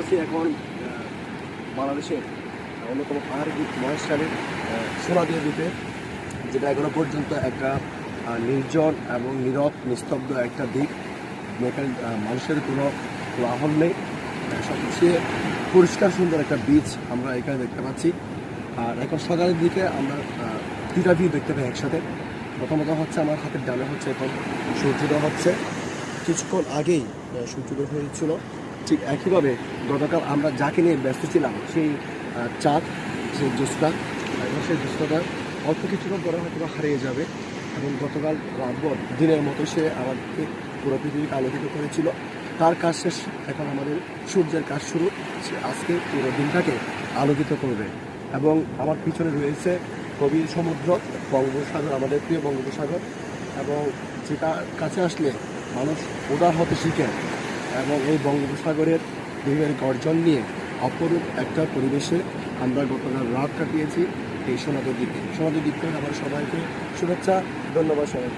আছি এখন বাংলাদেশের অন্যতম দ্বীপ মহেশখালীর সোনাদিয়া দ্বীপে, যেটা এখনও পর্যন্ত একটা নির্জন এবং নীরব, নিস্তব্ধ একটা দ্বীপ। এখানে মানুষের কোনো লাহন নেই। সবচেয়ে পরিষ্কার, সুন্দর একটা বীচ আমরা এখানে দেখতে পাচ্ছি। আর এখন সকালের দিকে আমরা দুইটা ভিউ দেখতে পাই একসাথে। প্রথমত হচ্ছে আমার হাতের ডানে হচ্ছে এখন সূর্যোদয় হচ্ছে। কিছুক্ষণ আগেই সূর্যোদয় হয়েছিল। ঠিক একইভাবে গতকাল আমরা যাকে নিয়ে ব্যস্ত ছিলাম, সেই চাঁদ, সেই জ্যোৎস্না, এবং সেই জ্যোৎস্নাটা অল্প কিছুক্ষণ পরে হয়তো হারিয়ে যাবে, এবং গতকাল রাতভর, দিনের মতো সে আমাদেরকে পুরো পৃথিবীকে আলোকিত করেছিল। তার কাজ শেষ, এখন আমাদের সূর্যের কাজ শুরু, সে আজকে পুরো দিনটাকে আলোকিত করবে। এবং আমার পিছনে রয়েছে গভীর সমুদ্র, বঙ্গোপসাগর, আমাদের প্রিয় বঙ্গোপসাগর, এবং যেটা কাছে আসলে মানুষ উদার হতে শিখে। এবং এই বঙ্গোপসাগরের ঢেউয়ের গর্জন নিয়ে অপরূপ একটা পরিবেশে আমরা গতকাল রাত কাটিয়েছি এই সোনাদের দ্বীপে। আমার সবাইকে শুভেচ্ছা, ধন্যবাদ সবাই